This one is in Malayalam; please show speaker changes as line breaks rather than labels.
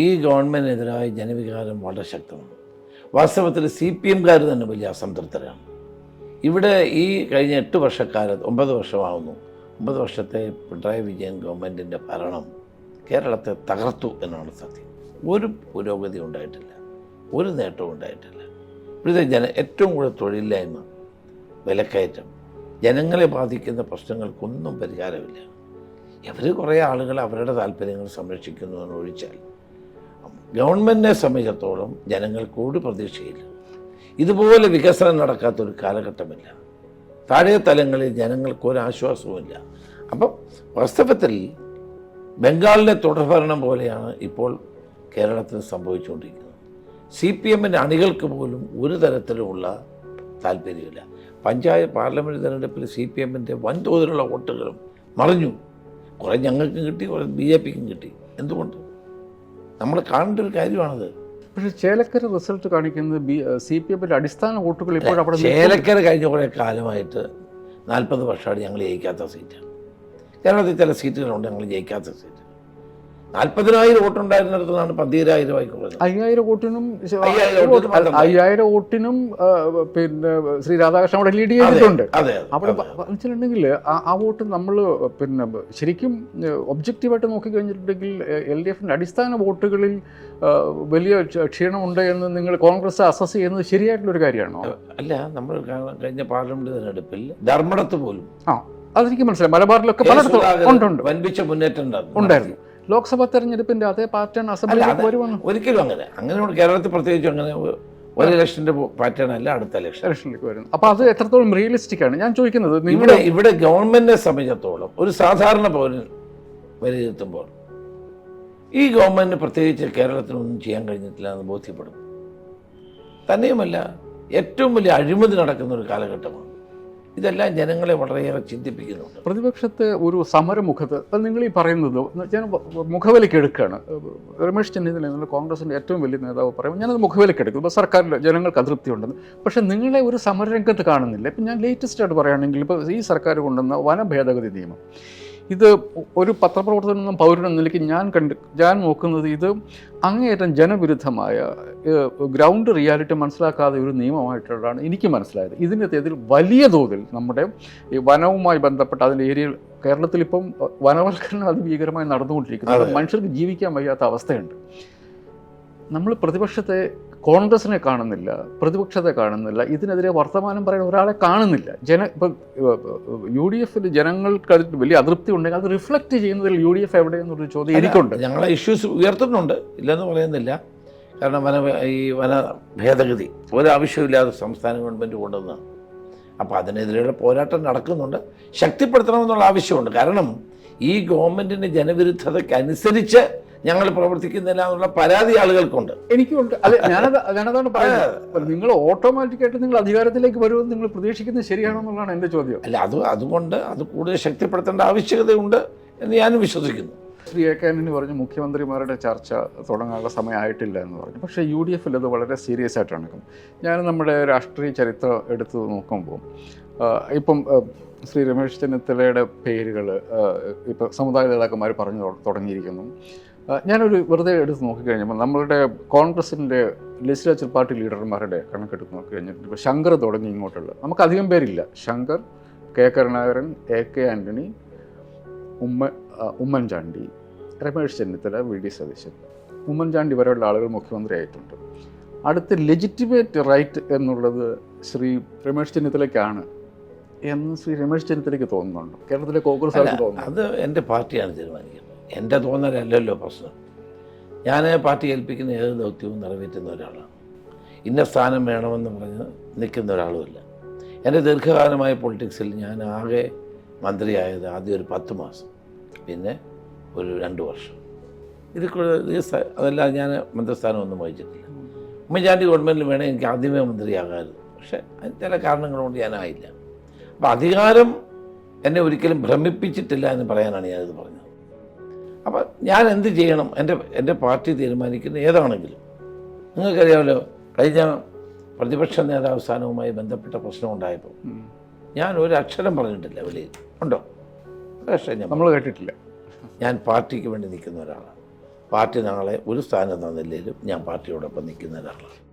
ഈ ഗവൺമെന്റിനെതിരായ ജനവികാരം വളരെ ശക്തമാണ്. വാസ്തവത്തിൽ സി പി എംകാർ തന്നെ വലിയ അസംതൃപ്തരാണ്. ഇവിടെ ഈ കഴിഞ്ഞ എട്ട് വർഷക്കാലത്ത് ഒമ്പത് വർഷമാവുന്നു. ഒമ്പത് വർഷത്തെ പിണറായി വിജയൻ ഗവൺമെന്റിന്റെ ഭരണം കേരളത്തെ തകർത്തു എന്നാണ് സത്യം. ഒരു പുരോഗതി ഉണ്ടായിട്ടില്ല. ഒരു നേട്ടവും ഉണ്ടായിട്ടില്ല. ഇവിടുത്തെ ജന ഏറ്റവും കൂടുതൽ തൊഴിലില്ലായ്മ വിലക്കയറ്റം ജനങ്ങളെ ബാധിക്കുന്ന പ്രശ്നങ്ങൾക്കൊന്നും പരിഹാരമില്ല. ഇവർ കുറേ ആളുകൾ അവരുടെ താല്പര്യങ്ങൾ സംരക്ഷിക്കുന്നു എന്ന് ഒഴിച്ചാൽ ഗവൺമെന്റിനെ സംബന്ധിച്ചിടത്തോളം ജനങ്ങൾക്ക് ഒരു പ്രതീക്ഷയില്ല. ഇതുപോലെ വികസനം നടക്കാത്തൊരു കാലഘട്ടമില്ല. താഴെ തലങ്ങളിൽ ജനങ്ങൾക്ക് ഒരു ആശ്വാസവുമില്ല അപ്പം വാസ്തവത്തിൽ ബംഗാളിലെ തുടർഭരണം പോലെയാണ് ഇപ്പോൾ കേരളത്തിൽ സംഭവിച്ചുകൊണ്ടിരിക്കുന്നത്. സി പി എമ്മിന്റെ അണികൾക്ക് പോലും ഒരു തരത്തിലുമുള്ള താല്പര്യമില്ല. പഞ്ചായത്ത് പാർലമെന്റ് തെരഞ്ഞെടുപ്പിൽ സി പി എമ്മിന്റെ വൻതോതിലുള്ള വോട്ടുകളും മറിഞ്ഞു. കുറേ ഞങ്ങൾക്കും കിട്ടി കുറേ ബി ജെ പിക്കും കിട്ടി. എന്തുകൊണ്ട്? നമ്മൾ കാണേണ്ട ഒരു കാര്യമാണത്.
പക്ഷേ ചേലക്കര റിസൾട്ട് കാണിക്കുന്നത് ബി സി പി എമ്മിന്റെ അടിസ്ഥാന വോട്ടുകൾ ഇപ്പോൾ അവിടെ
ചേലക്കര കഴിഞ്ഞ കുറേ കാലമായിട്ട് നാൽപ്പത് വർഷമായിട്ട് ഞങ്ങൾ ജയിക്കാത്ത സീറ്റാണ്. കേരളത്തിൽ ചില സീറ്റുകളുണ്ട് ഞങ്ങൾ ജയിക്കാത്ത സീറ്റ്. നാൽപ്പതിനായിരം വോട്ടുണ്ടായിരുന്നിടത്തുനിന്നാണ് പതിനായിരം കുറഞ്ഞത്
അയ്യായിരം വോട്ടിനും
അയ്യായിരം വോട്ടിനും
പിന്നെ ശ്രീ രാധാകൃഷ്ണൻ അവിടെ ലീഡ് ചെയ്തിട്ടുണ്ട്.
അപ്പോൾ
വെച്ചിട്ടുണ്ടെങ്കിൽ ആ വോട്ട് നമ്മൾ പിന്നെ ശരിക്കും ഒബ്ജക്റ്റീവായിട്ട് നോക്കിക്കഴിഞ്ഞിട്ടുണ്ടെങ്കിൽ എൽ ഡി എഫിന്റെ അടിസ്ഥാന വോട്ടുകളിൽ വലിയ ക്ഷ- ക്ഷീണമുണ്ട് എന്ന് നിങ്ങൾ കോൺഗ്രസ് അസസ് ചെയ്യുന്നത് ശരിയായിട്ടുള്ളൊരു കാര്യമാണോ?
അല്ല നമ്മൾ കഴിഞ്ഞ പാർലമെന്റ് തിരഞ്ഞെടുപ്പിൽ ധർമ്മടത്ത് പോലും
ആ അതെനിക്ക് മനസ്സിലായി. മലബാറിലൊക്കെ. പലയിടത്തും
വൻപിച്ച മുന്നേറ്റം ഉണ്ടായിരുന്നു.
ലോക്സഭാ തെരഞ്ഞെടുപ്പിന്റെ അതേ പാറ്റേൺ അസംബ്ലിയിലേക്ക് വരുവാണ്
ഒരിക്കലും അങ്ങനെ. അങ്ങനെ കേരളത്തിൽ പ്രത്യേകിച്ച് അങ്ങനെ ഒരു ഇലക്ഷന്റെ പാറ്റേൺ അല്ല അടുത്ത ഇലക്ഷൻ
ഇലക്ഷനിലേക്ക് വരുന്നത്. അപ്പൊ അത് എത്രത്തോളം റിയലിസ്റ്റിക് ആണ്? ഞാൻ ചോദിക്കുന്നത്
ഇവിടെ ഇവിടെ ഗവൺമെന്റിനെ സംബന്ധിച്ചിടത്തോളം ഒരു സാധാരണ പൗരൻ വിലയിരുത്തുമ്പോൾ ഈ ഗവൺമെന്റിന് പ്രത്യേകിച്ച് കേരളത്തിനൊന്നും ചെയ്യാൻ കഴിഞ്ഞിട്ടില്ല എന്ന് ബോധ്യപ്പെടും. തന്നെയുമല്ല ഏറ്റവും വലിയ അഴിമതി നടക്കുന്ന ഒരു കാലഘട്ടമാണ്. ഇതെല്ലാം ജനങ്ങളെ വളരെയേറെ ചിന്തിപ്പിക്കുന്നുണ്ട്.
പ്രതിപക്ഷത്തെ ഒരു സമരമുഖത്ത് അത് നിങ്ങൾ ഈ പറയുന്നത് ഞാൻ മുഖവിലക്കെടുക്കുകയാണ്. രമേശ് ചെന്നിത്തല എന്നുള്ള കോൺഗ്രസിന്റെ ഏറ്റവും വലിയ നേതാവ് പറയുമ്പോൾ ഞാനത് മുഖവിലക്കെടുക്കും. ഇപ്പോൾ സർക്കാരിൽ ജനങ്ങൾക്ക് അതൃപ്തി ഉണ്ടെന്ന്. പക്ഷേ നിങ്ങളെ ഒരു സമരരംഗത്ത് കാണുന്നില്ല. ഇപ്പം ഞാൻ ലേറ്റസ്റ്റ് ആയിട്ട് പറയുകയാണെങ്കിൽ ഇപ്പോൾ ഈ സർക്കാർ കൊണ്ടുവന്ന വനഭേദഗതി നിയമം. ഇത് ഒരു പത്രപ്രവർത്തനം പൗരൻ എന്ന നിലയ്ക്ക് ഞാൻ കണ്ട് ഞാൻ നോക്കുന്നത് ഇത് അങ്ങേയറ്റം ജനവിരുദ്ധമായ ഗ്രൗണ്ട് റിയാലിറ്റി മനസ്സിലാക്കാതെ ഒരു നിയമമായിട്ടുള്ളതാണ് എനിക്ക് മനസ്സിലായത്. ഇതിന്റെ തേതിൽ വലിയ തോതിൽ നമ്മുടെ ഈ വനവുമായി ബന്ധപ്പെട്ട അതിന്റെ ഏരിയയിൽ കേരളത്തിൽ ഇപ്പം വനവൽക്കരണം അതിഭീകരമായി
നടന്നുകൊണ്ടിരിക്കുന്നത്.
മനുഷ്യർക്ക് ജീവിക്കാൻ വയ്യാത്ത അവസ്ഥയുണ്ട്. നമ്മൾ പ്രതിപക്ഷത്തെ കോൺഗ്രസിനെ കാണുന്നില്ല പ്രതിപക്ഷത്തെ കാണുന്നില്ല ഇതിനെതിരെ വർത്തമാനം പറയുന്ന ഒരാളെ കാണുന്നില്ല. ജന ഇപ്പം യു ഡി എഫിൽ ജനങ്ങൾക്ക് വലിയ അതൃപ്തി ഉണ്ടെങ്കിൽ അത് റിഫ്ലക്റ്റ് ചെയ്യുന്നതിൽ യു ഡി എഫ് എവിടെയെന്നൊരു ചോദ്യം എനിക്കുണ്ട്.
ഞങ്ങളെ ഇഷ്യൂസ് ഉയർത്തുന്നുണ്ട് ഇല്ലെന്ന് പറയുന്നില്ല. കാരണം വന ഈ വന ഭേദഗതി ഒരാവശ്യമില്ലാതെ സംസ്ഥാന ഗവൺമെന്റ് കൊണ്ടുവന്നതാണ്. അപ്പോൾ അതിനെതിരെയുള്ള പോരാട്ടം നടക്കുന്നുണ്ട്. ശക്തിപ്പെടുത്തണമെന്നുള്ള ആവശ്യമുണ്ട്. കാരണം ഈ ഗവൺമെന്റിന്റെ ജനവിരുദ്ധതയ്ക്കനുസരിച്ച് ഞങ്ങൾ പ്രവർത്തിക്കുന്നില്ല എന്നുള്ള പരാതി ആളുകൾക്കുണ്ട്.
എനിക്കുണ്ട്. അതെ ഞാനത് ഞാനതാണ് പറയുന്നത്. നിങ്ങൾ ഓട്ടോമാറ്റിക്കായിട്ട് നിങ്ങൾ അധികാരത്തിലേക്ക് വരുമെന്ന് നിങ്ങൾ പ്രതീക്ഷിക്കുന്നത് ശരിയാണെന്നുള്ളതാണ് എന്റെ ചോദ്യം.
അല്ല അത് അതുകൊണ്ട് അത് കൂടുതൽ ശക്തിപ്പെടുത്തേണ്ട ആവശ്യകതയുണ്ട് എന്ന് ഞാനും വിശ്വസിക്കുന്നു.
ശ്രീ എ കെ ആന്റണി പറഞ്ഞു മുഖ്യമന്ത്രിമാരുടെ ചർച്ച തുടങ്ങാനുള്ള സമയമായിട്ടില്ല എന്ന് പറഞ്ഞു. പക്ഷേ യു ഡി എഫിൽ അത് വളരെ സീരിയസ് ആയിട്ടാണ് എടുക്കുന്നത് ഞാൻ നമ്മുടെ രാഷ്ട്രീയ ചരിത്രം എടുത്ത് നോക്കുമ്പോൾ ഇപ്പം ശ്രീ രമേശ് ചെന്നിത്തലയുടെ പേരുകൾ ഇപ്പം സമുദായ നേതാക്കന്മാർ പറഞ്ഞു തുട- തുടങ്ങിയിരിക്കുന്നു. ഞാനൊരു വെറുതെ എടുത്ത് നോക്കിക്കഴിഞ്ഞപ്പോൾ നമ്മളുടെ കോൺഗ്രസിന്റെ ലെജിസ്ലേച്ചർ പാർട്ടി ലീഡർമാരുടെ കണക്കെടുത്ത് നോക്കിക്കഴിഞ്ഞിട്ട് ഇപ്പോൾ ശങ്കർ തുടങ്ങി ഇങ്ങോട്ടുള്ള നമുക്ക് അധികം പേരില്ല. Shankar K Karunakaran A K Antony ഉമ്മ ഉമ്മൻചാണ്ടി രമേശ് ചെന്നിത്തല വി ഡി സതീശൻ. ഉമ്മൻചാണ്ടി വരെയുള്ള ആളുകൾ മുഖ്യമന്ത്രി ആയിട്ടുണ്ട് അടുത്ത ലെജിറ്റിമേറ്റ് റൈറ്റ് എന്നുള്ളത് ശ്രീ രമേശ് ചെന്നിത്തലയ്ക്കാണ് എന്ന് ശ്രീ രമേശ് ചെന്നിത്തലയ്ക്ക് തോന്നുന്നുണ്ട്? കേരളത്തിലെ കോൺഗ്രസ്
അത് എന്റെ പാർട്ടിയാണ് തീരുമാനിക്കുന്നത്. എന്റെ തോന്നലല്ലല്ലോ പ്രശ്നം ഞാൻ പാർട്ടി ഏൽപ്പിക്കുന്ന ഏത് ദൗത്യവും നിറവേറ്റുന്ന ഒരാളാണ്. ഇന്ന സ്ഥാനം വേണമെന്ന് പറഞ്ഞ് നിൽക്കുന്ന ഒരാളുമല്ല. എന്റെ ദീർഘകാലമായ പൊളിറ്റിക്സിൽ ഞാൻ ആകെ മന്ത്രിയായത് ആദ്യം ഒരു പത്ത് മാസം പിന്നെ ഒരു രണ്ട് വർഷം. ഇത് അതെല്ലാം ഞാൻ മന്ത്രിസ്ഥാനം ഒന്നും വഹിച്ചിട്ടില്ല. ഉമ്മൻചാണ്ടി ഗവൺമെന്റിൽ വേണേൽ എനിക്ക് ആദ്യമേ മന്ത്രിയാകാമായിരുന്നു. പക്ഷേ അതിന് ചില കാരണങ്ങൾ കൊണ്ട് ഞാനായില്ല. അപ്പോൾ അധികാരം എന്നെ ഒരിക്കലും ഭ്രമിപ്പിച്ചിട്ടില്ല എന്ന് പറയാനാണ് ഞാനിത് പറഞ്ഞത്. അപ്പം ഞാൻ എന്ത് ചെയ്യണം? എന്റെ എന്റെ പാർട്ടി തീരുമാനിക്കുന്ന ഏതാണെങ്കിലും. നിങ്ങൾക്കറിയാമല്ലോ കഴിഞ്ഞ പ്രതിപക്ഷ നേതാവ് സ്ഥാനവുമായി ബന്ധപ്പെട്ട പ്രശ്നം ഉണ്ടായപ്പോൾ ഞാൻ ഒരു അക്ഷരം പറഞ്ഞിട്ടില്ല വെളിയിൽ. ഉണ്ടോ? പക്ഷേ ഞാൻ
നമ്മൾ കേട്ടിട്ടില്ല.
ഞാൻ പാർട്ടിക്ക് വേണ്ടി നിൽക്കുന്ന ഒരാളാണ്. പാർട്ടി നാളെ ഒരു സ്ഥാനം തന്നില്ലെങ്കിലും ഞാൻ പാർട്ടിയോടൊപ്പം നിൽക്കുന്ന ഒരാളാണ്.